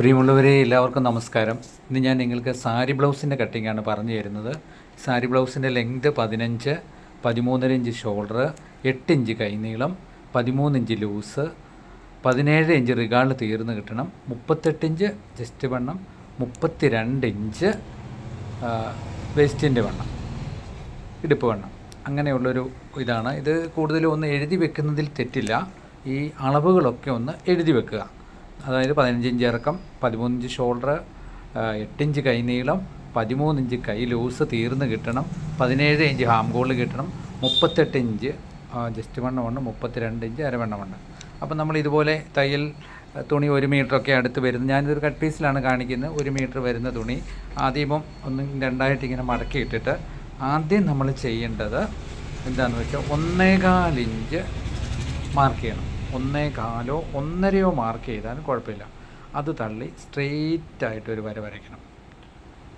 പ്രിയമുള്ളവരെ എല്ലാവർക്കും നമസ്കാരം. ഇന്ന് ഞാൻ നിങ്ങൾക്ക് സാരി ബ്ലൗസിന്റെ കട്ടിങ്ങാണ് പറഞ്ഞു തരുന്നത്. സാരി ബ്ലൗസിന്റെ ലെങ്ത് പതിനഞ്ച് പതിമൂന്നര ഇഞ്ച് ഷോൾഡർ എട്ട് ഇഞ്ച് കൈനീളം പതിമൂന്ന് ഇഞ്ച് ലൂസ് പതിനേഴ് ഇഞ്ച് റിഗാർഡ് തീർന്ന് കിട്ടണം മുപ്പത്തെട്ട് ഇഞ്ച് ജസ്റ്റ് വണ്ണം മുപ്പത്തി രണ്ട് ഇഞ്ച് വേസ്റ്റിന്റെ വണ്ണം ഇടുപ്പ് വണ്ണം. അങ്ങനെയുള്ളൊരു ഇതാണ്. ഇത് കൂടുതലും ഒന്ന് എഴുതി വെക്കുന്നതിൽ തെറ്റില്ല. ഈ അളവുകളൊക്കെ ഒന്ന് എഴുതി വെക്കുക. അതായത് പതിനഞ്ച് ഇഞ്ച് ഇറക്കം പതിമൂന്നിഞ്ച് ഷോൾഡർ എട്ടിഞ്ച് കൈ നീളം പതിമൂന്നിഞ്ച് കൈ ലൂസ് തീർന്ന് കിട്ടണം പതിനേഴ് ഇഞ്ച് ഹാം ഗോൾ കിട്ടണം മുപ്പത്തെട്ട് ഇഞ്ച് ജസ്റ്റ് വണ്ണമുണ്ട് മുപ്പത്തിരണ്ട് ഇഞ്ച് അരവണ്ണമുണ്ട് അപ്പം നമ്മൾ ഇതുപോലെ തയ്യൽ തുണി ഒരു മീറ്ററൊക്കെ അടുത്ത് വരുന്നു. ഞാനിതൊരു കട്ട് പീസിലാണ് കാണിക്കുന്നത്. ഒരു മീറ്റർ വരുന്ന തുണി. ആദ്യം ഒന്ന് രണ്ടായിട്ട് ഇങ്ങനെ മടക്കി ഇട്ടിട്ട് ആദ്യം നമ്മൾ ചെയ്യേണ്ടത് എന്താണെന്ന് വെച്ചാൽ ഒന്നേകാൽ ഇഞ്ച് മാർക്ക് ചെയ്യണം. ഒന്നേ കാലോ ഒന്നരയോ മാർക്ക് ചെയ്താലും കുഴപ്പമില്ല. അത് തള്ളി സ്ട്രെയിറ്റ് ആയിട്ട് ഒരു വര വരയ്ക്കണം.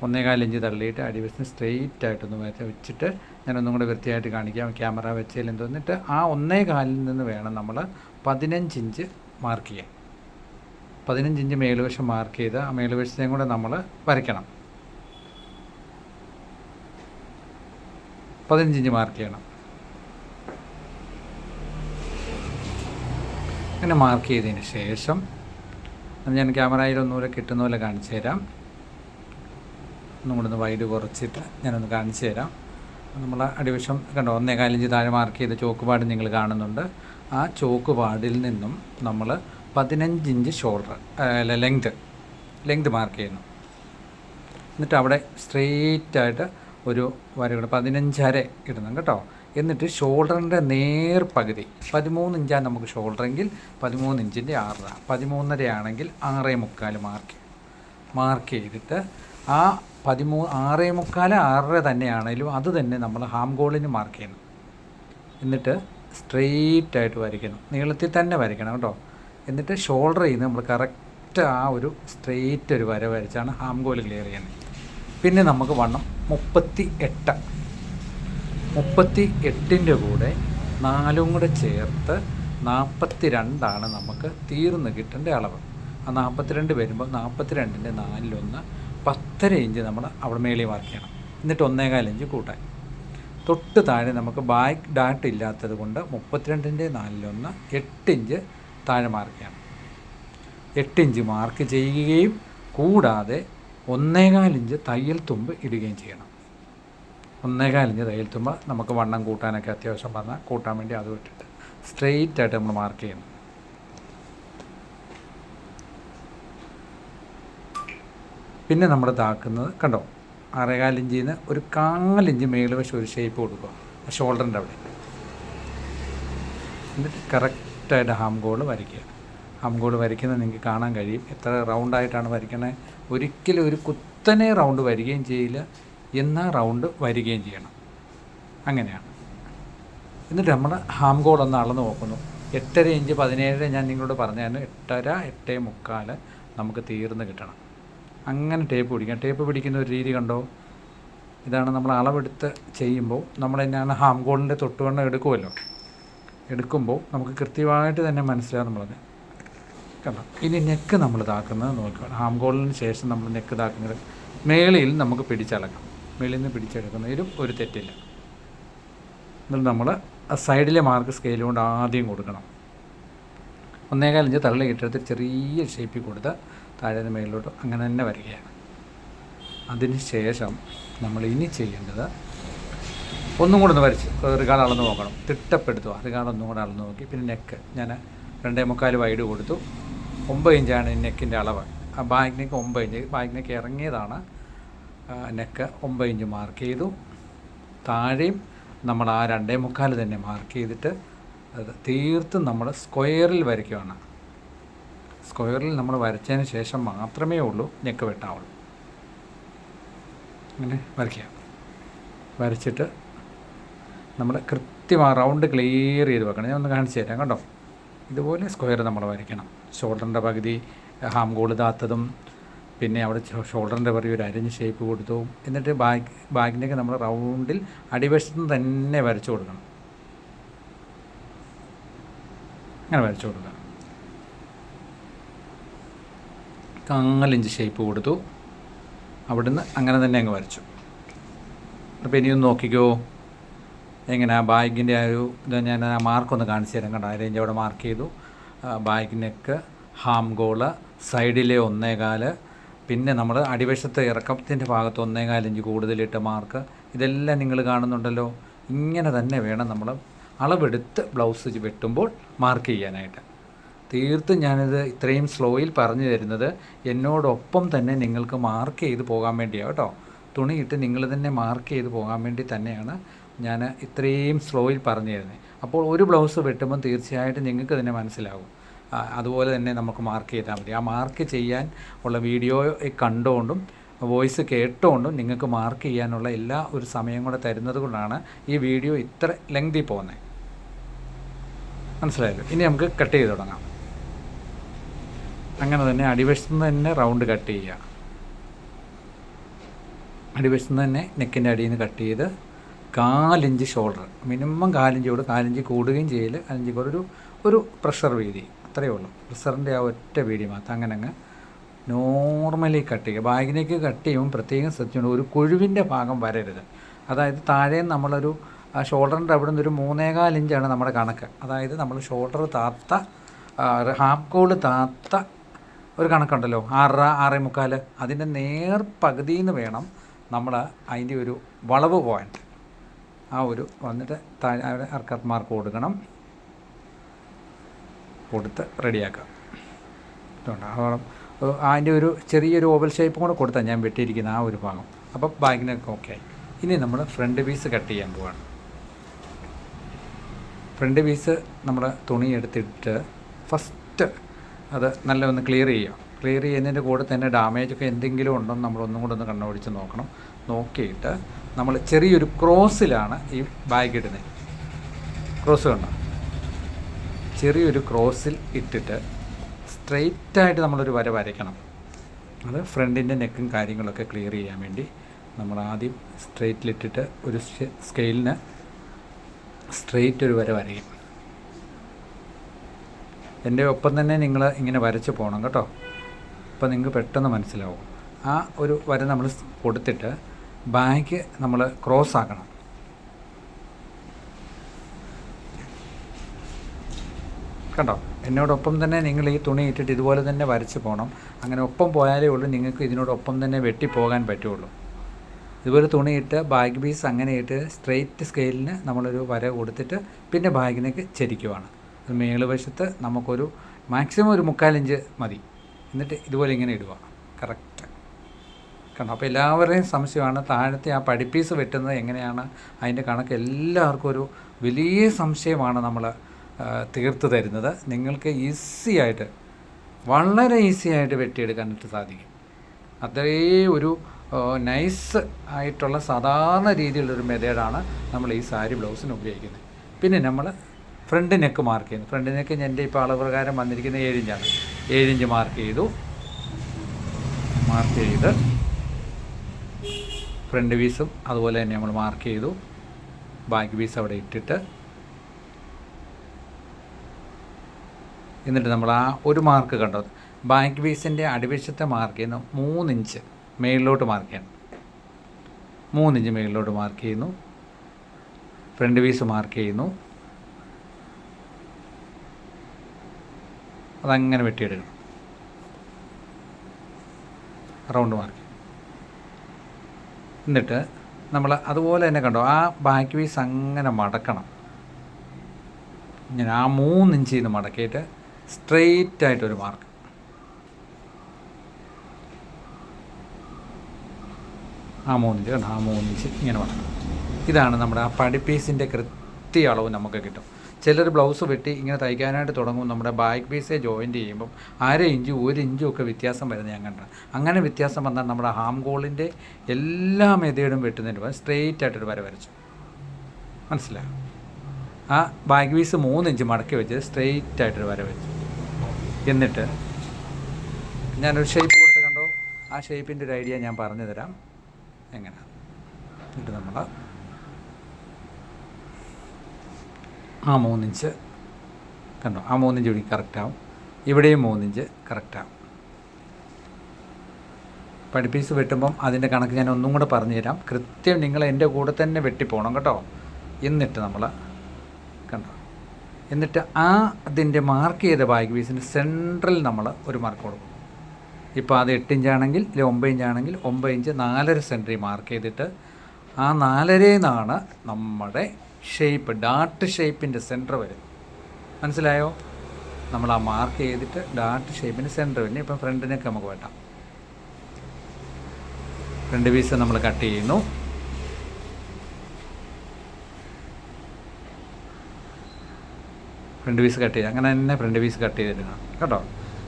ഒന്നേകാൽ ഇഞ്ച് തള്ളിയിട്ട് അടിവശത്തിന് സ്ട്രെയിറ്റ് ആയിട്ടൊന്ന് വര വെച്ചിട്ട് ഞാനൊന്നും കൂടെ വൃത്തിയായിട്ട് കാണിക്കാം. ക്യാമറ വെച്ചതിൽ തോന്നിട്ട് ആ ഒന്നേ കാലിൽ നിന്ന് വേണം നമ്മൾ പതിനഞ്ച് ഇഞ്ച് മാർക്ക് ചെയ്യാൻ. പതിനഞ്ച് ഇഞ്ച് മേലുവശം മാർക്ക് ചെയ്ത് ആ മേലുവശത്തെയും കൂടെ നമ്മൾ വരയ്ക്കണം. പതിനഞ്ച് ഇഞ്ച് മാർക്ക് ചെയ്യണം. അങ്ങനെ മാർക്ക് ചെയ്തതിന് ശേഷം ഞാൻ ക്യാമറയിൽ ഒന്നുകൂടെ കിട്ടുന്ന പോലെ കാണിച്ചു തരാം. ഒന്നുകൂടെ ഒന്ന് വൈഡ് കുറച്ചിട്ട് ഞാനൊന്ന് കാണിച്ചു തരാം. നമ്മൾ അടിവശം കണ്ടോ? ഒന്നേ കാലിഞ്ച് താഴെ മാർക്ക് ചെയ്ത ചോക്കുപാട് നിങ്ങൾ കാണുന്നുണ്ട്. ആ ചോക്കുപാടിൽ നിന്നും നമ്മൾ പതിനഞ്ച് ഇഞ്ച് ഷോൾഡർ അല്ല ലെങ്ത് ലെങ്ത് മാർക്ക് ചെയ്യുന്നു. എന്നിട്ട് അവിടെ സ്ട്രെയിറ്റായിട്ട് ഒരു വരകൾ പതിനഞ്ചര ഇടണം കേട്ടോ. എന്നിട്ട് ഷോൾഡറിന്റെ നേർ പകുതി. പതിമൂന്ന് ഇഞ്ചാണ് നമുക്ക് ഷോൾഡറെങ്കിൽ പതിമൂന്ന് ഇഞ്ചിന്റെ ആറര. പതിമൂന്നര ആണെങ്കിൽ ആറേ മുക്കാൽ മാർക്ക് മാർക്ക് ചെയ്തിട്ട് ആ പതിമൂ ആറേ മുക്കാൽ ആറര തന്നെയാണെങ്കിലും അത് തന്നെ നമ്മൾ ഹാം ഗോളിന് മാർക്ക് ചെയ്യണം. എന്നിട്ട് സ്ട്രെയിറ്റ് ആയിട്ട് വരയ്ക്കണം. നീളത്തിൽ തന്നെ വരയ്ക്കണം കേട്ടോ. എന്നിട്ട് ഷോൾഡർ ചെയ്യുന്നത് നമ്മൾ കറക്റ്റ് ആ ഒരു സ്ട്രെയിറ്റ് ഒരു വര വരച്ചാണ് ഹാം ഗോൾ ക്ലിയർ ചെയ്യുന്നത്. പിന്നെ നമുക്ക് വണ്ണം മുപ്പത്തി എട്ട്. മുപ്പത്തി എട്ടിന്റെ കൂടെ നാലും കൂടെ ചേർത്ത് നാൽപ്പത്തി രണ്ടാണ് നമുക്ക് തീർന്ന് കിട്ടേണ്ട അളവ്. ആ നാൽപ്പത്തിരണ്ട് വരുമ്പോൾ നാൽപ്പത്തിരണ്ടിന്റെ നാലിലൊന്ന് പത്തര ഇഞ്ച് നമ്മൾ അവിടെ മേളിൽ മാർക്ക് ചെയ്യണം. എന്നിട്ട് ഒന്നേകാൽ ഇഞ്ച് കൂട്ടാൻ. തൊട്ട് താഴെ നമുക്ക് ബാക്ക് ഡാറ്റ് ഇല്ലാത്തത് കൊണ്ട് മുപ്പത്തിരണ്ടിന്റെ നാലിലൊന്ന് എട്ട് ഇഞ്ച് താഴെ മാർക്ക് ചെയ്യണം. എട്ട് ഇഞ്ച് മാർക്ക് ചെയ്യുകയും കൂടാതെ ഒന്നേകാൽ ഇഞ്ച് തയ്യൽ തുമ്പ് ഇടുകയും ചെയ്യണം. ഒന്നേകാൽ ഇഞ്ച് തയ്യൽ നമുക്ക് വണ്ണം കൂട്ടാനൊക്കെ അത്യാവശ്യം വന്നാൽ കൂട്ടാൻ വേണ്ടി അത് ഇട്ടിട്ട് സ്ട്രെയിറ്റ് ആയിട്ട് നമ്മൾ മാർക്ക് ചെയ്യുന്നു പിന്നെ നമ്മൾ താക്കുന്നത് കണ്ടോ? അരകാലിഞ്ചിൽ നിന്ന് ഒരു കാലിഞ്ച് മേളിൽ വെച്ച് ഒരു ഷേപ്പ് കൊടുക്കുക. ഷോൾഡറിന്റെ അവിടെ. എന്നിട്ട് കറക്റ്റായിട്ട് ഹാം ഗോൾ വരയ്ക്കുക. ഹാം ഗോൾ വരയ്ക്കുന്നത് നിങ്ങൾക്ക് കാണാൻ കഴിയും. എത്ര റൗണ്ടായിട്ടാണ് വരയ്ക്കണേ? ഒരിക്കലും ഒരു കുത്തനെ റൗണ്ട് വരികയും ചെയ്യില്ല. എന്നാൽ റൗണ്ട് വരികയും ചെയ്യണം. അങ്ങനെയാണ്. എന്നിട്ട് നമ്മൾ ഹാം ഗോൾ ഒന്ന് അളന്ന് നോക്കുന്നു. എട്ടര ഇഞ്ച് പതിനേഴ് ഞാൻ നിങ്ങളോട് പറഞ്ഞായിരുന്നു. എട്ടര എട്ടേ മുക്കാൽ നമുക്ക് തീർന്ന് കിട്ടണം. അങ്ങനെ ടേപ്പ് പിടിക്കാം. ടേപ്പ് പിടിക്കുന്ന ഒരു രീതി കണ്ടോ? ഇതാണ് നമ്മൾ അളവെടുത്ത് ചെയ്യുമ്പോൾ നമ്മൾ തന്നെയാണ് ഹാം ഗോളിന്റെ തൊട്ടുവണ്ണം എടുക്കുമല്ലോ. എടുക്കുമ്പോൾ നമുക്ക് കൃത്യമായിട്ട് തന്നെ മനസ്സിലാകും നമ്മളത്. കണ്ടോ? ഇനി നെക്ക് നമ്മൾ ഇതാക്കുന്നത് നോക്കുക ഹാം ഗോളിന് ശേഷം നമ്മൾ നെക്ക് ഇതാക്കുന്നത്. മേളയിൽ നമുക്ക് പിടിച്ചളക്കാം. മേളിൽ നിന്ന് പിടിച്ചെടുക്കുന്നതിലും ഒരു തെറ്റില്ല. എന്നിട്ട് നമ്മൾ സൈഡിലെ മാർക്ക് സ്കെയിൽ കൊണ്ട് ആദ്യം കൊടുക്കണം. ഒന്നേകാൽ ഇഞ്ച് തള്ളി ഇട്ടെടുത്ത് ചെറിയ ഷേപ്പിൽ കൊടുത്ത് താഴെ നിന്ന് അങ്ങനെ തന്നെ വരികയാണ് അതിന് ശേഷം നമ്മൾ ഇനി ചെയ്യേണ്ടത് ഒന്നും കൂടെ ഒന്ന് വരച്ച് റിഗാർഡ് അളന്ന് നോക്കണം. തിട്ടപ്പെടുത്തുക റിഗാർഡ് ഒന്നും കൂടെ അളന്ന് നോക്കി. പിന്നെ നെക്ക് ഞാൻ രണ്ടേ മുക്കാൽ വൈഡ് കൊടുത്തു. ഒമ്പത് ഇഞ്ചാണ് നെക്കിന്റെ അളവ്. ആ ബാക്ക് നെക്ക് ഒമ്പത് ഇഞ്ച്. ബാക്ക് നെക്ക് ഇറങ്ങിയതാണ് നെക്ക് ഒമ്പത് ഇഞ്ച് മാർക്ക് ചെയ്തു. താഴെയും നമ്മൾ ആ രണ്ടേ മുക്കാൽ തന്നെ മാർക്ക് ചെയ്തിട്ട് അത് തീർത്തും നമ്മൾ സ്ക്വയറിൽ വരയ്ക്കുകയാണ് സ്ക്വയറിൽ നമ്മൾ വരച്ചതിന് ശേഷം മാത്രമേ ഉള്ളൂ നെക്ക് വെട്ടാവുള്ളൂ. അങ്ങനെ വരയ്ക്കുക. വരച്ചിട്ട് നമ്മൾ കൃത്യം ആ റൗണ്ട് ക്ലിയർ ചെയ്ത് വെക്കണം. ഞാൻ ഒന്ന് കാണിച്ചു തരാം കണ്ടോ? ഇതുപോലെ സ്ക്വയർ നമ്മൾ വരയ്ക്കണം. ഷോൾഡറിന്റെ പകുതി ഹാം ഗോൾ താത്തതും പിന്നെ അവിടെ ഷോൾഡറിന്റെ പറയും ഒരു അരഞ്ഞ് ഷേപ്പ് കൊടുത്തു. എന്നിട്ട് ബാക്ക് ബാക്കിനൊക്കെ നമ്മൾ റൗണ്ടിൽ അടിവശത്ത് തന്നെ വരച്ചു കൊടുക്കണം. അങ്ങനെ വരച്ചു കൊടുക്കണം. കാലിഞ്ച് ഷേപ്പ് കൊടുത്തു. അവിടുന്ന് അങ്ങനെ തന്നെ അങ്ങ് വരച്ചു. അപ്പോൾ ഇനിയും നോക്കിക്കോ. എങ്ങനെ? ആ ബാഗിന്റെ ആ ഒരു ഇത് ഞാൻ ആ മാർക്കൊന്ന് കാണിച്ചു തരാം കണ്ടോ? റേഞ്ച് അവിടെ മാർക്ക് ചെയ്തു. ബാഗിനൊക്കെ നെക്ക് ഹാം ഗോൾ സൈഡിലെ ഒന്നേകാൽ പിന്നെ നമ്മൾ അടിവശത്തെ ഇറക്കത്തിന്റെ ഭാഗത്ത് ഒന്നേകാൽ ഇഞ്ച് കൂടുതലിട്ട് മാർക്ക് ഇതെല്ലാം നിങ്ങൾ കാണുന്നുണ്ടല്ലോ. ഇങ്ങനെ തന്നെ വേണം നമ്മൾ അളവെടുത്ത് ബ്ലൗസ് വെട്ടുമ്പോൾ മാർക്ക് ചെയ്യാനായിട്ട്. തീർത്തും ഞാനിത് ഇത്രയും സ്ലോയിൽ പറഞ്ഞു തരുന്നത് എന്നോടൊപ്പം തന്നെ നിങ്ങൾക്ക് മാർക്ക് ചെയ്ത് പോകാൻ വേണ്ടിയാണ് കേട്ടോ. തുണിയിട്ട് നിങ്ങൾ തന്നെ മാർക്ക് ചെയ്ത് പോകാൻ വേണ്ടി തന്നെയാണ് ഞാൻ ഇത്രയും സ്ലോയിൽ പറഞ്ഞു തരുന്നത്. അപ്പോൾ ഒരു ബ്ലൗസ് വെട്ടുമ്പോൾ തീർച്ചയായിട്ടും നിങ്ങൾക്ക് തന്നെ മനസ്സിലാകും അതുപോലെ തന്നെ നമുക്ക് മാർക്ക് ചെയ്താൽ മതി. ആ മാർക്ക് ചെയ്യാൻ ഉള്ള വീഡിയോ കണ്ടുകൊണ്ടും വോയിസ് കേട്ടുകൊണ്ടും നിങ്ങൾക്ക് മാർക്ക് ചെയ്യാനുള്ള എല്ലാ ഒരു സമയം കൂടെ തരുന്നത് കൊണ്ടാണ് ഈ വീഡിയോ ഇത്ര ലെങ്തി പോകുന്നത്. മനസ്സിലായല്ലോ? ഇനി നമുക്ക് കട്ട് ചെയ്ത് തുടങ്ങാം. അങ്ങനെ തന്നെ അടിവശത്ത് നിന്ന് തന്നെ റൗണ്ട് കട്ട് ചെയ്യുക. അടിവശത്ത് നിന്ന് തന്നെ നെക്കിന്റെ അടിയിൽ നിന്ന് കട്ട് ചെയ്ത് കാലിഞ്ച് ഷോൾഡർ മിനിമം കാലിഞ്ച് കൂടും. കാലിഞ്ച് കൂടുകയും ചെയ്യൽ കാലിഞ്ച് കൂടെ. ഒരു ഒരു പ്രഷർ വീതി. അത്രയേ ഉള്ളൂ. പ്രിസറിന്റെ ആ ഒറ്റ വീടി മാത്രം. അങ്ങനെ അങ്ങ് നോർമലി കട്ട് ചെയ്യുക. ബാഗിലേക്ക് കട്ട് ചെയ്യുമ്പോൾ പ്രത്യേകം ശ്രദ്ധിച്ചുകൊണ്ട് ഒരു കൊഴുവിന്റെ ഭാഗം വരരുത്. അതായത് താഴെ നമ്മളൊരു ഷോൾഡറിന്റെ അവിടെ നിന്ന് ഒരു മൂന്നേകാൽ ഇഞ്ചാണ് നമ്മുടെ കണക്ക്. അതായത് നമ്മൾ ഷോൾഡർ താത്ത ഹാഫ് കോൾ താത്ത ഒരു കണക്കുണ്ടല്ലോ. ആറര ആറേ മുക്കാൽ അതിന്റെ നേർ പകുതിയിൽ നിന്ന് വേണം നമ്മൾ അതിന്റെ ഒരു വളവ് പോയിന്റ് ആ ഒരു വന്നിട്ട് താഴെ അവിടെ മാർക്ക് കൊടുക്കണം. കൊടുത്ത് റെഡിയാക്കാം. അതോളം അതിന്റെ ഒരു ചെറിയൊരു ഓവൽ ഷേപ്പ് കൂടെ കൊടുത്താൽ ഞാൻ വെട്ടിയിരിക്കുന്ന ആ ഒരു ഭാഗം. അപ്പോൾ ബാഗിനൊക്കെ ഓക്കെ ആയി. ഇനി നമ്മൾ ഫ്രണ്ട് പീസ് കട്ട് ചെയ്യാൻ പോവാണ്. ഫ്രണ്ട് പീസ് നമ്മൾ തുണി എടുത്തിട്ട് ഫസ്റ്റ് അത് നല്ല ഒന്ന് ക്ലിയർ ചെയ്യാം. ക്ലിയർ ചെയ്യുന്നതിന്റെ കൂടെ തന്നെ ഡാമേജ് ഒക്കെ എന്തെങ്കിലും ഉണ്ടോ നമ്മൾ ഒന്നും കൂടെ ഒന്ന് കണ്ണോടിച്ച് നോക്കണം. നോക്കിയിട്ട് നമ്മൾ ചെറിയൊരു ക്രോസിലാണ് ഈ ബാഗ് ഇടുന്നത്. ക്രോസ് കണ്ടോ? ചെറിയൊരു ക്രോസിൽ ഇട്ടിട്ട് സ്ട്രെയിറ്റായിട്ട് നമ്മളൊരു വര വരയ്ക്കണം. അത് ഫ്രണ്ടിന്റെ നെക്കും കാര്യങ്ങളൊക്കെ ക്ലിയർ ചെയ്യാൻ വേണ്ടി നമ്മൾ ആദ്യം സ്ട്രെയിറ്റിലിട്ടിട്ട് ഒരു സ്കെയിലിന് സ്ട്രെയിറ്റ് ഒരു വര വരയും. എന്റെ ഒപ്പം തന്നെ നിങ്ങൾ ഇങ്ങനെ വരച്ച് പോകണം കേട്ടോ. അപ്പോൾ നിങ്ങൾക്ക് പെട്ടെന്ന് മനസ്സിലാവും. ആ ഒരു വര നമ്മൾ കൊടുത്തിട്ട് ബാക്ക് നമ്മൾ ക്രോസ് ആക്കണം. കണ്ടോ? എന്നോടൊപ്പം തന്നെ നിങ്ങൾ ഈ തുണി ഇട്ടിട്ട് ഇതുപോലെ തന്നെ വരച്ച് പോകണം അങ്ങനെ ഒപ്പം പോയാലേ ഉള്ളൂ നിങ്ങൾക്ക് ഇതിനോടൊപ്പം തന്നെ വെട്ടിപ്പോകാൻ പറ്റുള്ളൂ. ഇതുപോലെ തുണിയിട്ട് ബാഗ് പീസ് അങ്ങനെ ഇട്ട് സ്ട്രെയിറ്റ് സ്കെയിലിന് നമ്മളൊരു വര കൊടുത്തിട്ട് പിന്നെ ബാഗിനേക്ക് ചരിക്കുവാണ്. അത് മേളുവശത്ത് നമുക്കൊരു മാക്സിമം ഒരു മുക്കാലിഞ്ച് മതി. എന്നിട്ട് ഇതുപോലെ ഇങ്ങനെ ഇടുക. കറക്റ്റ് കണ്ടോ? അപ്പോൾ എല്ലാവരുടെയും സംശയമാണ് താഴത്തെ ആ പഠിപ്പീസ് വെട്ടുന്നത് എങ്ങനെയാണ്? അതിന്റെ കണക്ക് എല്ലാവർക്കും ഒരു വലിയ സംശയമാണ് നമ്മൾ തീർത്ത് തരുന്നത് നിങ്ങൾക്ക് ഈസി ആയിട്ട് വളരെ ഈസി ആയിട്ട് വെട്ടിയെടുക്കാനായിട്ട് സാധിക്കും. അത്രേ ഒരു നൈസ് ആയിട്ടുള്ള സാധാരണ രീതിയിലുള്ളൊരു മെത്തേഡാണ് നമ്മൾ ഈ സാരി ബ്ലൗസിന് ഉപയോഗിക്കുന്നത്. പിന്നെ നമ്മൾ ഫ്രണ്ട് നെക്ക് മാർക്ക് ചെയ്യുന്നു. ഫ്രണ്ട് നെക്ക് എന്റെ ഇപ്പോൾ അളവ് പ്രകാരം വന്നിരിക്കുന്ന ഏഴിഞ്ചാണ്. ഏഴിഞ്ച് മാർക്ക് ചെയ്തു. മാർക്ക് ചെയ്ത് ഫ്രണ്ട് പീസും അതുപോലെ തന്നെ നമ്മൾ മാർക്ക് ചെയ്തു. ബാക്ക് പീസ് അവിടെ ഇട്ടിട്ട് എന്നിട്ട് നമ്മൾ ആ ഒരു മാർക്ക് കണ്ടത് ബാക്ക് പീസിന്റെ അടിവശത്തെ മാർക്ക് ചെയ്യുന്നു. മൂന്നിഞ്ച് മേളിലോട്ട് മാർക്ക് ചെയ്യണം. മൂന്നിഞ്ച് മേളിലോട്ട് മാർക്ക് ചെയ്യുന്നു. ഫ്രണ്ട് പീസ് മാർക്ക് ചെയ്യുന്നു. അതങ്ങനെ വെട്ടിയെടുക്കണം. റൗണ്ട് മാർക്ക് എന്നിട്ട് നമ്മൾ അതുപോലെ തന്നെ കണ്ടോ? ആ ബാക്ക് പീസ് അങ്ങനെ മടക്കണം. ഇങ്ങനെ ആ മൂന്നിഞ്ചിൽ നിന്ന് മടക്കിയിട്ട് സ്ട്രെയിറ്റ് ആയിട്ടൊരു മാർക്ക്. ആ മൂന്നിഞ്ച് കണ്ടോ? ആ മൂന്നിഞ്ച് ഇങ്ങനെ വേണം ഇതാണ് നമ്മുടെ ആ പടിപ്പീസിന്റെ കൃത്യ അളവ് നമുക്ക് കിട്ടും. ചിലർ ബ്ലൗസ് വെട്ടി ഇങ്ങനെ തയ്ക്കാനായിട്ട് തുടങ്ങും. നമ്മുടെ ബാക്ക് പീസെ ജോയിന്റ് ചെയ്യുമ്പം അര ഇഞ്ച് ഒരു ഇഞ്ചും ഒക്കെ വ്യത്യാസം വരുന്നത് ഞാൻ കണ്ടത്. അങ്ങനെ വ്യത്യാസം വന്നാൽ നമ്മുടെ ഹാം ഗോളിന്റെ എല്ലാ മെതേഡും വെട്ടുന്നതിന് സ്ട്രെയിറ്റ് ആയിട്ടൊരു വര വരച്ചു. മനസ്സിലായോ? ആ ബാക്ക് പീസ് മൂന്ന് ഇഞ്ച് മടക്കി വെച്ച് സ്ട്രെയിറ്റ് ആയിട്ടൊരു വര വെച്ചു. എന്നിട്ട് ഞാനൊരു ഷേപ്പ് കൊടുത്ത് കണ്ടോ? ആ ഷേപ്പിന്റെ ഒരു ഐഡിയ ഞാൻ പറഞ്ഞു തരാം. എങ്ങനെ? എന്നിട്ട് നമ്മൾ ആ മൂന്നിഞ്ച് കണ്ടോ? ആ മൂന്നിഞ്ച് ഇവിടെ കറക്റ്റാവും ഇവിടെയും മൂന്നിഞ്ച് കറക്റ്റാവും പഠിപ്പീസ് വെട്ടുമ്പം അതിന്റെ കണക്ക് ഞാൻ ഒന്നും കൂടെ പറഞ്ഞു തരാം. കൃത്യം നിങ്ങൾ എന്റെ കൂടെ തന്നെ വെട്ടിപ്പോണം കേട്ടോ. എന്നിട്ട് നമ്മൾ എന്നിട്ട് ആ അതിന്റെ മാർക്ക് ചെയ്ത ബാഗ് പീസിന്റെ സെൻട്രൽ നമ്മൾ ഒരു മാർക്ക് കൊടുക്കും. ഇപ്പോൾ അത് എട്ട് ഇഞ്ചാണെങ്കിൽ ഇല്ല ഒമ്പത് ഇഞ്ചാണെങ്കിൽ ഒമ്പത് ഇഞ്ച് നാലര സെന്ററി മാർക്ക് ചെയ്തിട്ട് ആ നാലരയിൽ നിന്നാണ് നമ്മുടെ ഷേപ്പ് ഡാർട്ട് ഷേപ്പിന്റെ സെന്റർ വരും മനസ്സിലായോ? നമ്മൾ ആ മാർക്ക് ചെയ്തിട്ട് ഡാർട്ട് ഷേപ്പിന്റെ സെന്റർ വരും ഇപ്പം ഫ്രണ്ടിനൊക്കെ നമുക്ക് വെട്ടാം. ഫ്രണ്ട് പീസ് നമ്മൾ കട്ട് ചെയ്യുന്നു. ഫ്രണ്ട് പീസ് കട്ട് ചെയ്യുക അങ്ങനെ തന്നെ ഫ്രണ്ട് പീസ് കട്ട് ചെയ്തെടുക്കണം കേട്ടോ?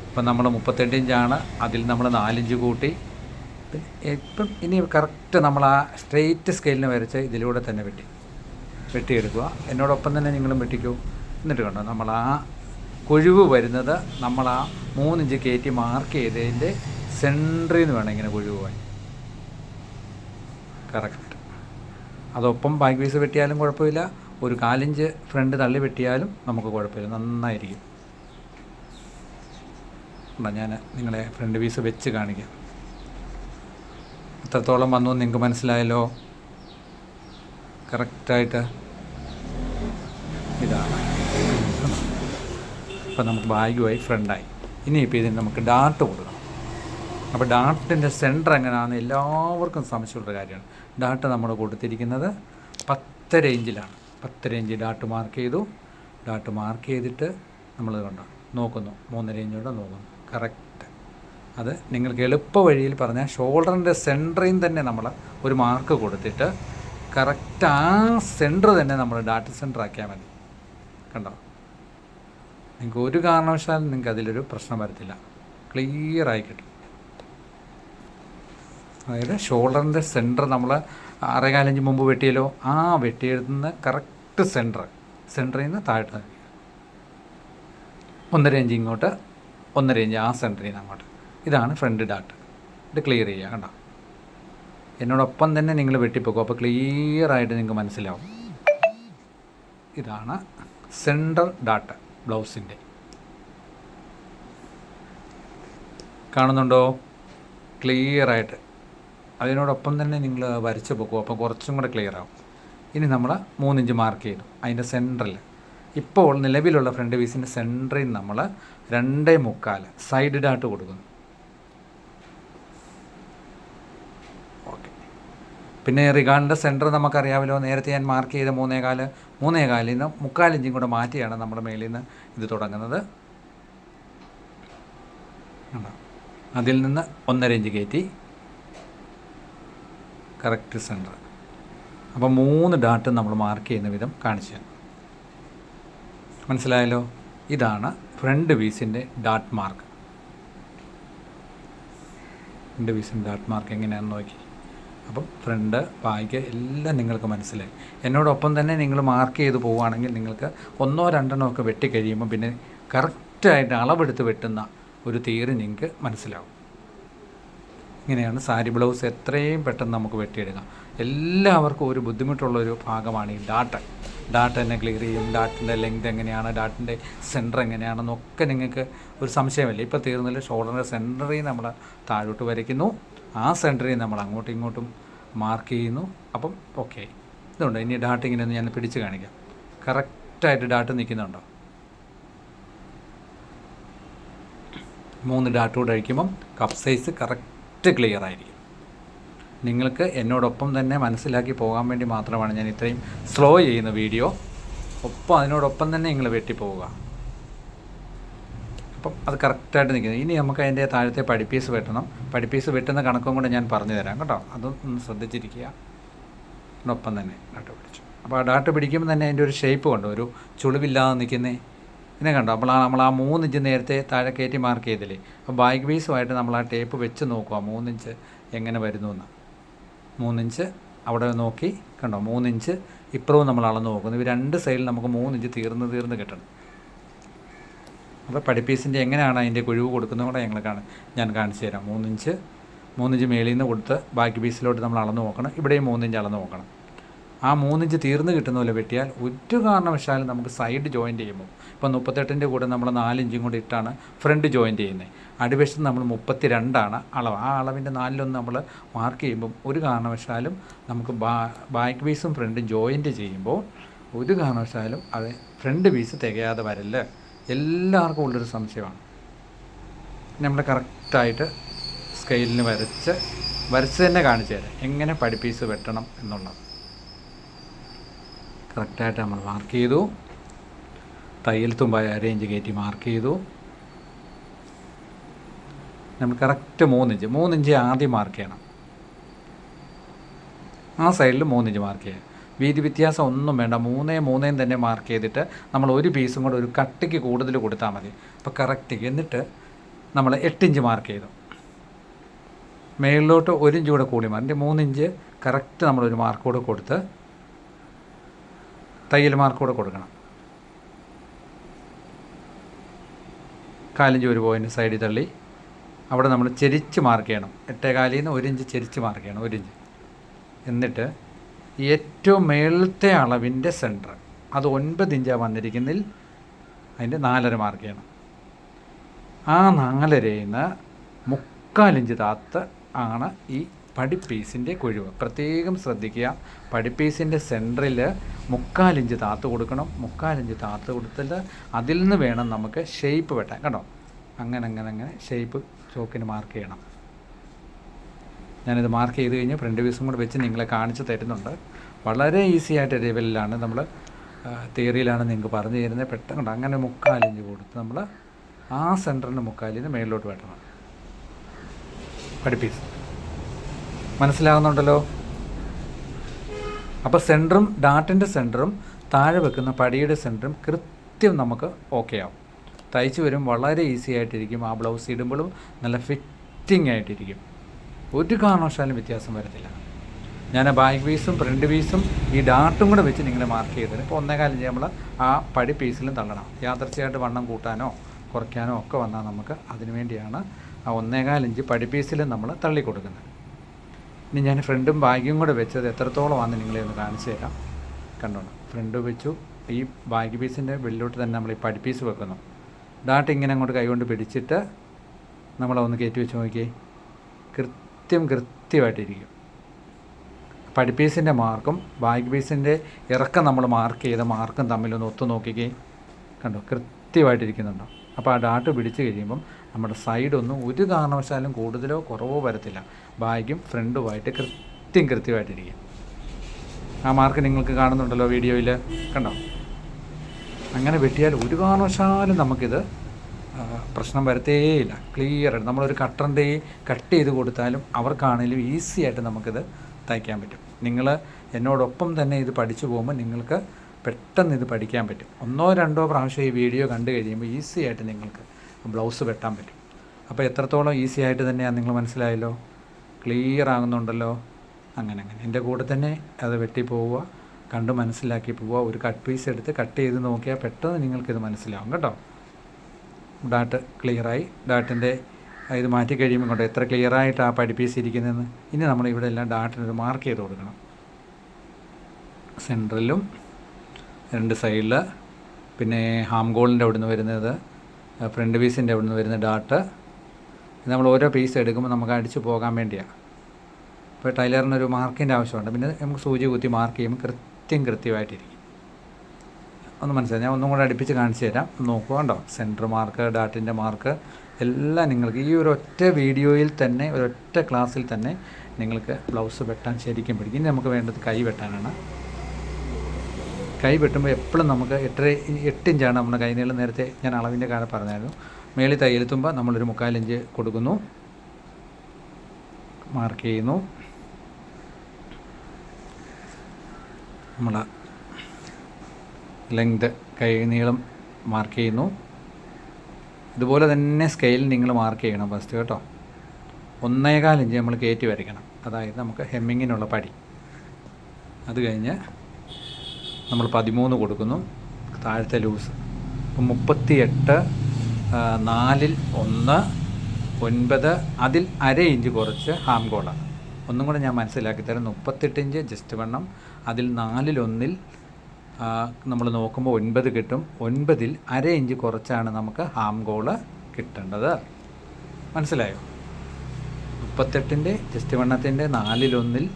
ഇപ്പം നമ്മൾ മുപ്പത്തെട്ട് ഇഞ്ചാണ് അതിൽ നമ്മൾ നാലിഞ്ച് കൂട്ടി. ഇപ്പം ഇനി കറക്റ്റ് നമ്മൾ ആ സ്ട്രെയിറ്റ് സ്കെയിലിന് വരച്ച് ഇതിലൂടെ തന്നെ വെട്ടി. വെട്ടിയെടുക്കുക. എന്നോടൊപ്പം തന്നെ നിങ്ങളും വെട്ടിക്കൂ. എന്നിട്ട് കണ്ടോ? നമ്മൾ ആ കൊഴിവ് വരുന്നത് നമ്മൾ ആ മൂന്നിഞ്ച് കയറ്റി മാർക്ക് ചെയ്തതിന്റെ സെൻട്രിൽ നിന്ന് വേണം ഇങ്ങനെ കൊഴിവ് പോയി കറക്റ്റ് അതൊപ്പം ബാക്ക് പീസ് വെട്ടിയാലും കുഴപ്പമില്ല. ഒരു കാലിഞ്ച് ഫ്രണ്ട് തള്ളി വെട്ടിയാലും നമുക്ക് കുഴപ്പമില്ല. നന്നായിരിക്കും. എന്നാൽ ഞാൻ നിങ്ങളെ ഫ്രണ്ട് പീസ് വെച്ച് കാണിക്കാം. എത്രത്തോളം വന്നു നിങ്ങൾക്ക് മനസ്സിലായല്ലോ? കറക്റ്റായിട്ട് ഇതാണ്. അപ്പം നമുക്ക് ബാഗുമായി ഫ്രണ്ടായി. ഇനി ഇനിയിപ്പോൾ ഇതിന് നമുക്ക് ഡാർട്ട് കൊടുക്കണം. അപ്പോൾ ഡാർട്ടിന്റെ സെന്റർ എങ്ങനെയാണെന്ന് എല്ലാവർക്കും സംശയമുള്ള കാര്യമാണ്. ഡാർട്ട് നമ്മൾ കൊടുത്തിരിക്കുന്നത് പത്ത് റേഞ്ചിലാണ് പത്ത് ഇഞ്ച് ഡാട്ട് മാർക്ക് ചെയ്തു. ഡാട്ട് മാർക്ക് ചെയ്തിട്ട് നമ്മൾ കണ്ടോ നോക്കുന്നു. മൂന്ന് ഇഞ്ചോടെ നോക്കുന്നു. കറക്റ്റ്. അത് നിങ്ങൾക്ക് എളുപ്പ വഴിയിൽ പറഞ്ഞാൽ ഷോൾഡറിന്റെ സെന്ററിൽ തന്നെ നമ്മൾ ഒരു മാർക്ക് കൊടുത്തിട്ട് കറക്റ്റ് ആ സെന്റർ തന്നെ നമ്മൾ ഡാറ്റ സെന്റർ ആക്കിയാൽ മതി. കണ്ടോ? നിങ്ങൾക്ക് ഒരു കാരണവശാലും നിങ്ങൾക്ക് അതിലൊരു പ്രശ്നം വരത്തില്ല. ക്ലിയർ ആയി കിട്ടും. അതായത് ഷോൾഡറിന്റെ സെന്റർ നമ്മൾ അരകാലഞ്ച് മുമ്പ് വെട്ടിയല്ലോ ആ വെട്ടിയെടുത്തുനിന്ന് കറക്റ്റ് സെന്റർ. സെന്ററിൽ നിന്ന് താഴോട്ട് ഒന്നര ഇഞ്ച് ഇങ്ങോട്ട് ഒന്നര ഇഞ്ച് ആ സെന്ററിൽ നിന്ന് അങ്ങോട്ട്. ഇതാണ് ഫ്രണ്ട് ഡാട്ട്. ഇത് ക്ലിയർ ചെയ്യുക കണ്ട? എന്നോടൊപ്പം തന്നെ നിങ്ങൾ വെട്ടിപ്പോക്കും. അപ്പോൾ ക്ലിയർ ആയിട്ട് നിങ്ങൾക്ക് മനസ്സിലാവും. ഇതാണ് സെന്റർ ഡാട്ട് ബ്ലൗസിന്റെ. കാണുന്നുണ്ടോ? ക്ലിയറായിട്ട് അതിനോടൊപ്പം തന്നെ നിങ്ങൾ വരച്ച് പോക്കും. അപ്പോൾ കുറച്ചും കൂടെ ക്ലിയർ ആവും. ഇനി നമ്മൾ മൂന്നിഞ്ച് മാർക്ക് ചെയ്തു അതിന്റെ സെന്ററിൽ ഇപ്പോൾ നിലവിലുള്ള ഫ്രണ്ട് പീസിന്റെ സെന്ററിൽ നമ്മൾ രണ്ടേ മുക്കാൽ സൈഡിഡായിട്ട് കൊടുക്കുന്നു. ഓക്കെ പിന്നെ റിഗാളിന്റെ സെന്റർ നമുക്കറിയാമല്ലോ. നേരത്തെ ഞാൻ മാർക്ക് ചെയ്ത മൂന്നേകാൽ മൂന്നേകാലിൽ നിന്ന് മുക്കാലിഞ്ചും കൂടെ മാറ്റിയാണ് നമ്മുടെ മേലിൽ നിന്ന് ഇത് തുടങ്ങുന്നത്? അതിൽ നിന്ന് ഒന്നര ഇഞ്ച് കയറ്റി. കറക്റ്റ് സെന്റർ അപ്പോൾ മൂന്ന് ഡാട്ട് നമ്മൾ മാർക്ക് ചെയ്യുന്ന വിധം കാണിച്ചു. മനസ്സിലായല്ലോ? ഇതാണ് ഫ്രണ്ട് വീസിന്റെ ഡാട്ട് മാർക്ക്. ഫ്രണ്ട് വീസിന്റെ ഡാട്ട് മാർക്ക് എങ്ങനെയാണെന്ന് നോക്കി. അപ്പം ഫ്രണ്ട് ബാക്ക് എല്ലാം നിങ്ങൾക്ക് മനസ്സിലായി. എന്നോടൊപ്പം തന്നെ നിങ്ങൾ മാർക്ക് ചെയ്ത് പോവുകയാണെങ്കിൽ നിങ്ങൾക്ക് ഒന്നോ രണ്ടെണ്ണോ ഒക്കെ വെട്ടി കഴിയുമ്പോൾ പിന്നെ കറക്റ്റായിട്ട് അളവെടുത്ത് വെട്ടുന്ന ഒരു തിയറി നിങ്ങൾക്ക് മനസ്സിലാവും. ഇങ്ങനെയാണ് സാരി ബ്ലൗസ് എത്രയും പെട്ടെന്ന് നമുക്ക് വെട്ടിയെടുക്കാം. എല്ലാവർക്കും ഒരു ബുദ്ധിമുട്ടുള്ളൊരു ഭാഗമാണ് ഈ ഡാട്ട്. ഡാട്ട് തന്നെ ക്ലിയർ ചെയ്യും. ഡാറ്റിന്റെ ലെങ്ത് എങ്ങനെയാണ്? ഡാറ്റിന്റെ സെന്റർ എങ്ങനെയാണെന്നൊക്കെ നിങ്ങൾക്ക് ഒരു സംശയമല്ലേ? ഇപ്പോൾ തീർന്നില്ല. ഷോൾഡറിന്റെ സെന്ററിൽ നമ്മൾ താഴോട്ട് വരയ്ക്കുന്നു. ആ സെന്ററിൽ നമ്മൾ അങ്ങോട്ടും ഇങ്ങോട്ടും മാർക്ക് ചെയ്യുന്നു. അപ്പം ഓക്കെ ഇതുണ്ട്. ഇനി ഡാട്ട് ഇങ്ങനെ ഞാൻ പിടിച്ച് കാണിക്കാം. കറക്റ്റായിട്ട് ഡാട്ട് നിൽക്കുന്നുണ്ടോ? മൂന്ന് ഡാട്ട് കൂടെ അഴിക്കുമ്പം കപ്പ് സൈസ് കറക്റ്റ് ക്ലിയർ ആയിരിക്കും. നിങ്ങൾക്ക് എന്നോടൊപ്പം തന്നെ മനസ്സിലാക്കി പോകാൻ വേണ്ടി മാത്രമാണ് ഞാൻ ഇത്രയും സ്ലോ ചെയ്യുന്ന വീഡിയോ. ഒപ്പം അതിനോടൊപ്പം തന്നെ നിങ്ങൾ വെട്ടിപ്പോവുക. അപ്പം അത് കറക്റ്റായിട്ട് നിൽക്കുന്നത് ഇനി നമുക്ക് അതിന്റെ താഴത്തെ പഠിപ്പീസ് വെട്ടണം. പഠിപ്പീസ് വെട്ടുന്ന കണക്കും കൂടെ ഞാൻ പറഞ്ഞു തരാം കേട്ടോ. അതൊന്ന് ശ്രദ്ധിച്ചിരിക്കുക. ഒപ്പം തന്നെ ഡാട്ട് പിടിച്ചു. അപ്പോൾ ആ ഡാട്ട് പിടിക്കുമ്പോൾ തന്നെ അതിന്റെ ഒരു ഷേപ്പ് കൊണ്ട്? ഒരു ചുളിവില്ലാതെ നിൽക്കുന്നേ. ഇതിനെ കണ്ടോ. അപ്പോൾ ആ നമ്മൾ ആ മൂന്നിഞ്ച് നേരത്തെ താഴെ കയറ്റി മാർക്ക് ചെയ്തില്ലേ? അപ്പോൾ ബാക്ക് പീസുമായിട്ട് നമ്മൾ ആ ടേപ്പ് വെച്ച് നോക്കുക മൂന്നിഞ്ച് എങ്ങനെ വരുന്നു എന്ന് മൂന്നിഞ്ച് അവിടെ നോക്കി കണ്ടോ? മൂന്നിഞ്ച് ഇപ്പുറവും നമ്മൾ അളന്ന് നോക്കുന്നു. ഇവ രണ്ട് സൈഡിൽ നമുക്ക് മൂന്നിഞ്ച് തീർന്ന് തീർന്ന് കിട്ടണം. അപ്പോൾ പഠിപ്പീസിന്റെ എങ്ങനെയാണ് അതിന്റെ കുഴിവ് കൊടുക്കുന്നത് കൂടെ ഞങ്ങൾ കാണാൻ ഞാൻ കാണിച്ചു തരാം. മൂന്നിഞ്ച് മൂന്നിഞ്ച് മേളിൽ നിന്ന് കൊടുത്ത് ബാക്കി പീസിലോട്ട് നമ്മൾ അളന്ന് നോക്കണം. ഇവിടെയും മൂന്നിഞ്ച് അളന്ന് നോക്കണം. ആ മൂന്നിഞ്ച് തീർന്ന് കിട്ടുന്ന പോലെ വെട്ടിയാൽ ഒരു കാരണവശാലും നമുക്ക് സൈഡ് ജോയിന്റ് ചെയ്യുമ്പോൾ ഇപ്പോൾ മുപ്പത്തെട്ടിന്റെ കൂടെ നമ്മൾ നാലിഞ്ചും കൂടി ഇട്ടാണ് ഫ്രണ്ട് ജോയിന്റ് ചെയ്യുന്നത് അടിവശത്ത് നമ്മൾ മുപ്പത്തി രണ്ടാണ് അളവ്. ആ അളവിന്റെ നാലിലൊന്ന് നമ്മൾ മാർക്ക് ചെയ്യുമ്പം ഒരു കാരണവശാലും നമുക്ക് ബാക്ക് പീസും ഫ്രണ്ടും ജോയിന്റ് ചെയ്യുമ്പോൾ ഒരു കാരണവശാലും അത് ഫ്രണ്ട് പീസ് തികയാതെ വരല്ല. എല്ലാവർക്കും ഉള്ളൊരു സംശയമാണ്. നമ്മൾ കറക്റ്റായിട്ട് സ്കെയിലിന് വരച്ച് വരച്ച് തന്നെ കാണിച്ചു തരാം. എങ്ങനെ പഠിപ്പീസ് വെട്ടണം എന്നുള്ളത്. കറക്റ്റായിട്ട് നമ്മൾ മാർക്ക് ചെയ്തു. തയ്യൽ തുമ്പായ അരേഞ്ച് കയറ്റി മാർക്ക് ചെയ്തു. നമ്മൾ കറക്റ്റ് മൂന്നിഞ്ച് മൂന്നിഞ്ച് ആദ്യം മാർക്ക് ചെയ്യണം. ആ സൈഡിൽ മൂന്നിഞ്ച് മാർക്ക് ചെയ്യുക വീതി വ്യത്യാസം ഒന്നും വേണ്ട മൂന്നേ മൂന്നേയും തന്നെ മാർക്ക് ചെയ്തിട്ട് നമ്മൾ ഒരു പീസും കൂടെ ഒരു കട്ടിക്ക് കൂടുതൽ കൊടുത്താൽ മതി. അപ്പോൾ കറക്റ്റ് എന്നിട്ട് നമ്മൾ എട്ടിഞ്ച് മാർക്ക് ചെയ്തു. മേളിലോട്ട് ഒരു ഇഞ്ച് കൂടെ കൂടി മാറി. മൂന്നിഞ്ച് കറക്റ്റ് നമ്മളൊരു മാർക്ക് കൂടെ കൊടുത്ത് തയ്യൽ മാർക്ക് കൂടെ കൊടുക്കണം. കാലിഞ്ച് ഒരു പോയിന്റ് സൈഡിൽ തള്ളി. അവിടെ നമ്മൾ ചെരിച്ച് മാർക്ക് ചെയ്യണം. എട്ടേ കാലിൽ നിന്ന് ഒരു ഇഞ്ച് ചെരിച്ച് മാർക്ക് ചെയ്യണം ഒരു ഇഞ്ച്. എന്നിട്ട് ഏറ്റവും മേളത്തെ അളവിന്റെ സെന്റർ അത് ഒൻപത് ഇഞ്ചാണ് വന്നിരിക്കുന്നതിൽ അതിന്റെ നാലര മാർക്ക് ചെയ്യണം. ആ നാലരയിൽ നിന്ന് മുക്കാലിഞ്ച് താത്ത് ആണ് ഈ പടിപ്പീസിന്റെ കൊഴിവ്. പ്രത്യേകം ശ്രദ്ധിക്കുക. പടിപ്പീസിന്റെ സെന്ററിൽ മുക്കാലിഞ്ച് താത്ത് കൊടുക്കണം. മുക്കാലിഞ്ച് താത്ത് കൊടുത്തിട്ട് അതിൽ നിന്ന് വേണം നമുക്ക് ഷേപ്പ് വെട്ടാൻ. കേട്ടോ അങ്ങനെ അങ്ങനെ അങ്ങനെ ഷേപ്പ് ചോക്കിന് മാർക്ക് ചെയ്യണം. ഞാനിത് മാർക്ക് ചെയ്ത് കഴിഞ്ഞ് ഫ്രണ്ട് പീസും കൂടെ വെച്ച് നിങ്ങളെ കാണിച്ച് തരുന്നുണ്ട്. വളരെ ഈസി ആയിട്ട് ലെവലിലാണ് നമ്മൾ തിയറിയിലാണ് നിങ്ങൾക്ക് പറഞ്ഞു തരുന്നത്. പെട്ടെന്ന് അങ്ങനെ മുക്കാലിഞ്ച് കൊടുത്ത് നമ്മൾ ആ സെന്ററിന്റെ മുക്കാലിന് മേളിലോട്ട് വെട്ടണം. പഠിപ്പീസ്. മനസ്സിലാകുന്നുണ്ടല്ലോ? അപ്പോൾ സെന്ററും ഡാട്ടിന്റെ സെന്ററും താഴെ വെക്കുന്ന പടിയുടെ സെന്ററും കൃത്യം നമുക്ക് ഓക്കെ ആവും. തയ്ച്ച് വരും വളരെ ഈസി ആയിട്ടിരിക്കും. ആ ബ്ലൗസ് ഇടുമ്പോഴും നല്ല ഫിറ്റിംഗ് ആയിട്ടിരിക്കും. ഒരു കാരണവശാലും വ്യത്യാസം വരത്തില്ല. ഞാൻ ബാക്ക് പീസും ഫ്രണ്ട് പീസും ഈ ഡാട്ടും കൂടെ വെച്ച് നിങ്ങൾ മാർക്ക് ചെയ്തത് ഇപ്പോൾ ഒന്നേകാലം നമ്മൾ ആ പടി പീസിലും തള്ളണം. യാദർച്ചയായിട്ട് വണ്ണം കൂട്ടാനോ കുറയ്ക്കാനോ ഒക്കെ വന്നാൽ നമുക്ക് അതിനുവേണ്ടിയാണ് ആ ഒന്നേകാൽ ഇഞ്ച് പടി പീസിലും നമ്മൾ തള്ളി കൊടുക്കുന്നത് ഇനി ഞാൻ ഫ്രണ്ടും ബാഗും കൂടെ വെച്ചത് എത്രത്തോളം ആണെന്ന് നിങ്ങളെ ഒന്ന് കാണിച്ചു തരാം. കണ്ടോണം. ഫ്രണ്ട് വെച്ചു. ഈ ബാഗ് പീസിന്റെ വെള്ളിലോട്ട് തന്നെ നമ്മൾ ഈ പടി പീസ് വെക്കുന്നു. ഡാട്ട് ഇങ്ങനെ അങ്ങോട്ട് കൈകൊണ്ട് പിടിച്ചിട്ട് നമ്മളൊന്ന് കയറ്റി വെച്ച് നോക്കിയേ. കൃത്യം കൃത്യമായിട്ടിരിക്കും. പഠിപ്പീസിന്റെ മാർക്കും ബാഗ് പീസിന്റെ ഇറക്കം നമ്മൾ മാർക്ക് ചെയ്ത മാർക്കും തമ്മിലൊന്ന് ഒത്തു നോക്കിക്കേ കണ്ടോ? കൃത്യമായിട്ടിരിക്കുന്നുണ്ടോ? അപ്പോൾ ആ ഡാട്ട് പിടിച്ച് കഴിയുമ്പം നമ്മുടെ സൈഡൊന്നും ഒരു കാരണവശാലും കൂടുതലോ കുറവോ വരത്തില്ല. ബാഗും ഫ്രണ്ടുമായിട്ട് കൃത്യം കൃത്യമായിട്ടിരിക്കും. ആ മാർക്ക് നിങ്ങൾക്ക് കാണുന്നുണ്ടല്ലോ വീഡിയോയിൽ കണ്ടോ? അങ്ങനെ വെട്ടിയാൽ ഒരു കാരണവശാലും നമുക്കിത് പ്രശ്നം വരത്തേയില്ല ക്ലിയർ ആയിട്ട് നമ്മളൊരു കട്ടറിന്റെ കട്ട് ചെയ്ത് കൊടുത്താലും അവർക്കാണെങ്കിലും ഈസി ആയിട്ട് നമുക്കിത് തയ്ക്കാൻ പറ്റും. നിങ്ങൾ എന്നോടൊപ്പം തന്നെ ഇത് പഠിച്ചു പോകുമ്പോൾ നിങ്ങൾക്ക് പെട്ടെന്ന് ഇത് പഠിക്കാൻ പറ്റും. ഒന്നോ രണ്ടോ പ്രാവശ്യം ഈ വീഡിയോ കണ്ടു കഴിയുമ്പോൾ ഈസി ആയിട്ട് നിങ്ങൾക്ക് ബ്ലൗസ് വെട്ടാൻ പറ്റും. അപ്പോൾ എത്രത്തോളം ഈസി ആയിട്ട് തന്നെയാണ് നിങ്ങൾ മനസ്സിലായല്ലോ? ക്ലിയർ ആകുന്നുണ്ടല്ലോ? അങ്ങനെ അങ്ങനെ. എന്റെ കൂടെ തന്നെ അത് വെട്ടി പോവുക കണ്ട് മനസ്സിലാക്കി പോവുക. ഒരു കട്ട് പീസ് എടുത്ത് കട്ട് ചെയ്ത് നോക്കിയാൽ പെട്ടെന്ന് നിങ്ങൾക്കിത് മനസ്സിലാവും കേട്ടോ. ഡാട്ട് ക്ലിയറായി ഡാട്ടിന്റെ ഇത് മാറ്റി കഴിയുമ്പോൾ കൊണ്ട് എത്ര ക്ലിയറായിട്ട് ആ പഠിപ്പീസ് ഇരിക്കുന്നതെന്ന് ഇനി നമ്മൾ ഇവിടെ എല്ലാം ഡാട്ടിനൊരു മാർക്ക് ചെയ്ത് കൊടുക്കണം. സെൻട്രലും രണ്ട് സൈഡിൽ പിന്നെ ഹാം ഗോളിന്റെ അവിടുന്ന് വരുന്നത് ഫ്രണ്ട് പീസിന്റെ അവിടെ നിന്ന് വരുന്ന ഡാട്ട് നമ്മൾ ഓരോ പീസ് എടുക്കുമ്പോൾ നമുക്ക് അടിച്ചു പോകാൻ വേണ്ടിയാണ് ഇപ്പോൾ ടൈലറിനൊരു മാർക്കിന്റെ ആവശ്യമുണ്ട്. പിന്നെ നമുക്ക് സൂചി കുത്തി മാർക്ക് ചെയ്യുമ്പോൾ കൃത്യം കൃത്യമായിട്ടിരിക്കും. ഒന്ന് മനസ്സിലായി? ഞാൻ ഒന്നും കൂടെ അടുപ്പിച്ച് കാണിച്ചു തരാം. നോക്കുക കണ്ടോ? സെന്റർ മാർക്ക് ഡാട്ടിന്റെ മാർക്ക് എല്ലാം നിങ്ങൾക്ക് ഈ ഒരു ഒറ്റ വീഡിയോയിൽ തന്നെ ഒരൊറ്റ ക്ലാസ്സിൽ തന്നെ നിങ്ങൾക്ക് ബ്ലൗസ് വെട്ടാൻ ശരിക്കും പിടിക്കും. ഇനി നമുക്ക് വേണ്ടത് കൈ വെട്ടാനാണ്. കൈ വെട്ടുമ്പോൾ എപ്പോഴും നമുക്ക് എട്ടര എട്ട് ഇഞ്ചാണ് നമ്മുടെ കൈ നീളം. നേരത്തെ ഞാൻ അളവിന്റെ കാര്യം പറഞ്ഞായിരുന്നു. മേളിൽ തയ്യലെത്തുമ്പോൾ നമ്മളൊരു മുക്കാലിഞ്ച് കൊടുക്കുന്നു. മാർക്ക് ചെയ്യുന്നു. നമ്മൾ ലെങ്ത് കൈ നീളം മാർക്ക് ചെയ്യുന്നു. ഇതുപോലെ തന്നെ സ്കെയിൽ നിങ്ങൾ മാർക്ക് ചെയ്യണം ഫസ്റ്റ് കേട്ടോ. ഒന്നേകാൽ ഇഞ്ച് നമ്മൾ കയറ്റി വരയ്ക്കണം. അതായത് നമുക്ക് ഹെമ്മിങ്ങിനുള്ള പടി. അത് കഴിഞ്ഞ് നമ്മൾ പതിമൂന്ന് കൊടുക്കുന്നു. താഴത്തെ ലൂസ്. അപ്പം മുപ്പത്തിയെട്ട് ആ, നാലിൽ ഒന്ന് ഒൻപത് അതിൽ അര ഇഞ്ച് കുറച്ച് ഹാം ഗോളാണ്. ഒന്നും കൂടെ ഞാൻ മനസ്സിലാക്കി തരാം. മുപ്പത്തെട്ട് ഇഞ്ച് ജസ്റ്റ് വണ്ണം. അതിൽ നാലിലൊന്നിൽ നമ്മൾ നോക്കുമ്പോൾ ഒൻപത് കിട്ടും. ഒൻപതിൽ അര ഇഞ്ച് കുറച്ചാണ് നമുക്ക് ഹാം ഗോൾ കിട്ടേണ്ടത്. മനസ്സിലായോ? മുപ്പത്തെട്ടിന്റെ ജസ്റ്റ് വണ്ണത്തിന്റെ നാലിലൊന്നിൽ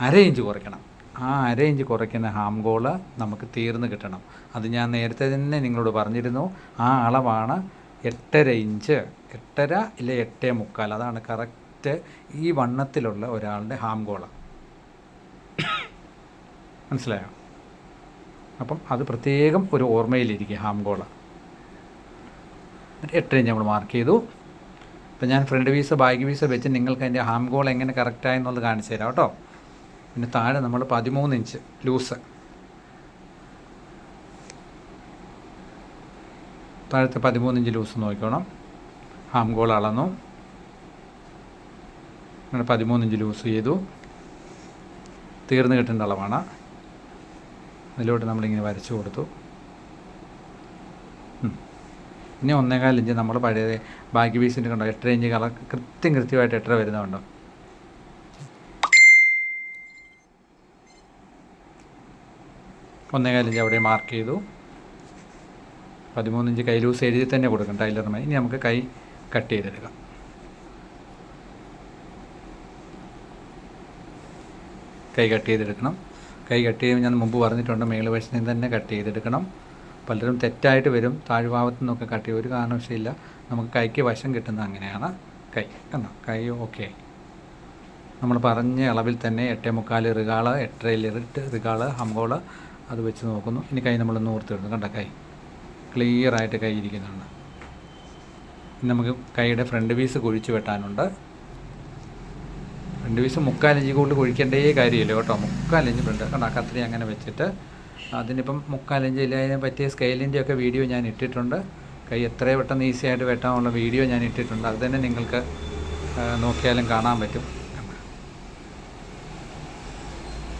അര ഇഞ്ച് കുറയ്ക്കണം. ആ അര ഇഞ്ച് കുറയ്ക്കുന്ന ഹാം ഗോൾ നമുക്ക് തീർന്ന് കിട്ടണം. അത് ഞാൻ നേരത്തെ തന്നെ നിങ്ങളോട് പറഞ്ഞിരുന്നു. ആ അളവാണ് എട്ടര ഇഞ്ച്. എട്ടര ഇല്ല എട്ടേ മുക്കാൽ. അതാണ് കറക്റ്റ് ഈ വണ്ണത്തിലുള്ള ഒരാളുടെ ഹാം ഗോൾ. മനസ്സിലായോ? അപ്പം അത് പ്രത്യേകം ഒരു ഓർമ്മയിലിരിക്കുക ഹാം ഗോൾ. എട്ട് ഇഞ്ച് നമ്മൾ മാർക്ക് ചെയ്തു. അപ്പം ഞാൻ ഫ്രണ്ട് വീസ് ബാക്ക് വീസ് വെച്ച് നിങ്ങൾക്ക് അതിന്റെ ഹാം ഗോൾ എങ്ങനെ കറക്റ്റായെന്നുള്ളത് കാണിച്ചു തരാം കേട്ടോ. പിന്നെ താഴെ നമ്മൾ പതിമൂന്ന് ഇഞ്ച് ലൂസ് താഴത്തെ പതിമൂന്ന് ഇഞ്ച് ലൂസ് നോക്കിക്കോണം. ഹാം ഗോൾ അളന്നു. അങ്ങനെ പതിമൂന്ന് ഇഞ്ച് ലൂസ് ചെയ്തു. തീർന്നു കിട്ടേണ്ട അളവാണ്. അതിലോട്ട് നമ്മളിങ്ങനെ വരച്ചു കൊടുത്തു. ഇനി ഒന്നേകാൽ ഇഞ്ച് നമ്മൾ പഴയ ബാക്കി പീസിന്റെ കണ്ടോ? എട്ടര ഇഞ്ച് കളർ കൃത്യം കൃത്യമായിട്ട് എട്ടര വരുന്നുണ്ടോ ഒന്നേകാൽ ഇഞ്ച് അവിടെ മാർക്ക് ചെയ്തു. പതിമൂന്നിഞ്ച് കൈ ലൂസ് എഴുതി തന്നെ കൊടുക്കണം. ടൈലറുമായി ഇനി നമുക്ക് കൈ കട്ട് ചെയ്തെടുക്കാം. കൈ കട്ട് ചെയ്തെടുക്കണം. കൈ കട്ട് ചെയ്യുമ്പോൾ ഞാൻ മുമ്പ് പറഞ്ഞിട്ടുണ്ട്. മേളുവശത്തിൽ തന്നെ കട്ട് ചെയ്തെടുക്കണം. പലരും തെറ്റായിട്ട് വരും. താഴ്ഭാഗത്തു നിന്നൊക്കെ കട്ട് ചെയ്യും ഒരു കാരണവശമില്ല നമുക്ക് കൈക്ക് വശം കിട്ടുന്നത് അങ്ങനെയാണ്. കൈ. കണ്ടോ? കൈ ഓക്കെ നമ്മൾ പറഞ്ഞ അളവിൽ തന്നെ എട്ടേ മുക്കാൽ റികാൾ എട്ടരയിൽ ഇറിട്ട് റികാൾ ഹംഗോൾ അത് വെച്ച് നോക്കുന്നു. ഇനി കൈ നമ്മൾ നൂർത്തിടുന്നു കണ്ട? കൈ. ക്ലിയർ ആയിട്ട് കൈ ഇരിക്കുന്നുണ്ട് ഇനി നമുക്ക് കൈയുടെ ഫ്രണ്ട് പീസ് കുഴിച്ച് വെട്ടാനുണ്ട്. ഫ്രണ്ട് പീസ് മുക്കാലിഞ്ച് കൊണ്ട് കുഴിക്കേണ്ടേ കാര്യമില്ല കേട്ടോ. മുക്കാലിഞ്ച് ഫ്രണ്ട് കണ്ട? കത്രി അങ്ങനെ വെച്ചിട്ട് അതിനിപ്പം മുക്കാലിഞ്ച് ഇല്ല. അതിനെ പറ്റിയ സ്കെയിലിന്റെ ഒക്കെ വീഡിയോ ഞാൻ ഇട്ടിട്ടുണ്ട്. കൈ എത്ര പെട്ടെന്ന് ഈസി ആയിട്ട് വെട്ടാനുള്ള വീഡിയോ ഞാൻ ഇട്ടിട്ടുണ്ട്. അത് തന്നെ നിങ്ങൾക്ക് നോക്കിയാലും കാണാൻ പറ്റും.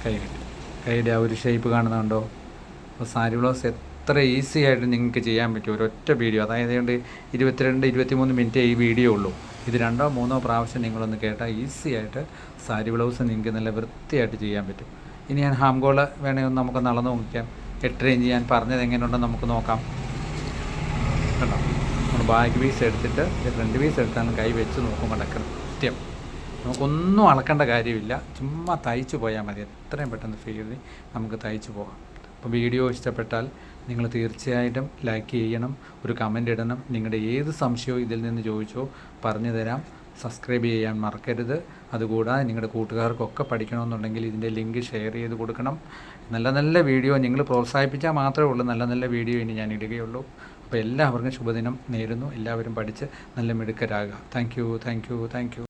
കൈ കിട്ടി. കൈയുടെ ആ ഒരു ഷേപ്പ് കാണുന്നുണ്ടോ? അപ്പോൾ സാരി ബ്ലൗസ് എത്ര ഈസി ആയിട്ട് നിങ്ങൾക്ക് ചെയ്യാൻ പറ്റും ഒരൊറ്റ വീഡിയോ അതായത് കൊണ്ട് ഇരുപത്തിരണ്ട് ഇരുപത്തിമൂന്ന് മിനിറ്റ് ഈ വീഡിയോ ഉള്ളൂ. ഇത് രണ്ടോ മൂന്നോ പ്രാവശ്യം നിങ്ങളൊന്ന് കേട്ടാൽ ഈസി ആയിട്ട് സാരി ബ്ലൗസ് നിങ്ങൾക്ക് നല്ല വൃത്തിയായിട്ട് ചെയ്യാൻ പറ്റും. ഇനി ഞാൻ ഹാം വേണമെങ്കിൽ ഒന്ന് നമുക്ക് നടന്നു നോക്കാം എട്ട് റേഞ്ച് ഞാൻ പറഞ്ഞത് എങ്ങനെയുണ്ടെന്ന് നമുക്ക് നോക്കാം. കണ്ടോ? നമ്മൾ ബാക്ക് പീസ് എടുത്തിട്ട് ഫ്രണ്ട് പീസ് എടുത്താണ് കൈ വെച്ച് നോക്കുമ്പോൾ കൃത്യം. നമുക്കൊന്നും അളക്കേണ്ട കാര്യമില്ല. ചുമ്മാ തയ്ച്ചു പോയാൽ മതി. എത്രയും പെട്ടെന്ന് ഫീൽ നമുക്ക് തയ്ച്ചു പോകാം. അപ്പോൾ വീഡിയോ ഇഷ്ടപ്പെട്ടാൽ നിങ്ങൾ തീർച്ചയായിട്ടും ലൈക്ക് ചെയ്യണം. ഒരു കമന്റ് ഇടണം. നിങ്ങളുടെ ഏത് സംശയവും ഇതിൽ നിന്ന് ചോദിച്ചോ പറഞ്ഞു തരാം. സബ്സ്ക്രൈബ് ചെയ്യാൻ മറക്കരുത്. അതുകൂടാതെ നിങ്ങളുടെ കൂട്ടുകാർക്കൊക്കെ പഠിക്കണമെന്നുണ്ടെങ്കിൽ ഇതിന്റെ ലിങ്ക് ഷെയർ ചെയ്ത് കൊടുക്കണം. നല്ല നല്ല വീഡിയോ നിങ്ങൾ പ്രോത്സാഹിപ്പിച്ചാൽ മാത്രമേ ഉള്ളൂ. നല്ല നല്ല വീഡിയോ ഇനി ഞാൻ ഇടുകയുള്ളൂ. അപ്പോൾ എല്ലാവർക്കും ശുഭദിനം നേരുന്നു. എല്ലാവരും പഠിച്ച് നല്ല മിടുക്കരാകുക. Thank you thank you thank you